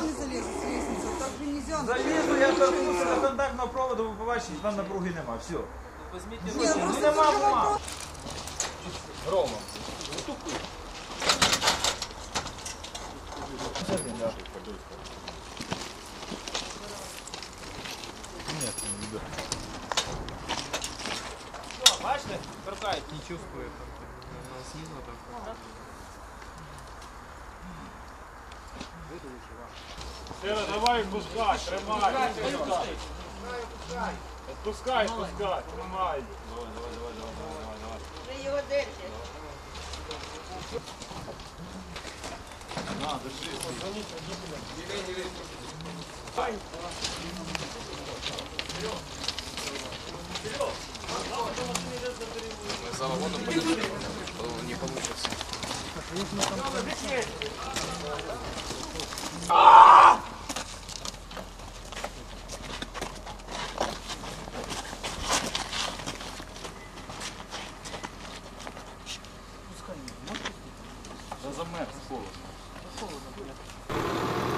Пусть они сами залезут с лестницы, так же нельзя. Залізу, я торкнувся до контактного проводу, ви побачите, там напруги нема. Все. Нет, просто нема только бумаг. вопрос. Рома. Бачите? Торкають. Не чувствую, там, на- на снизу так. Сера, давай пускай, тримай. Пускай, пускай, тримай. Мы за вагоном будем, не получится. мэр холодно. Холодно, блядь.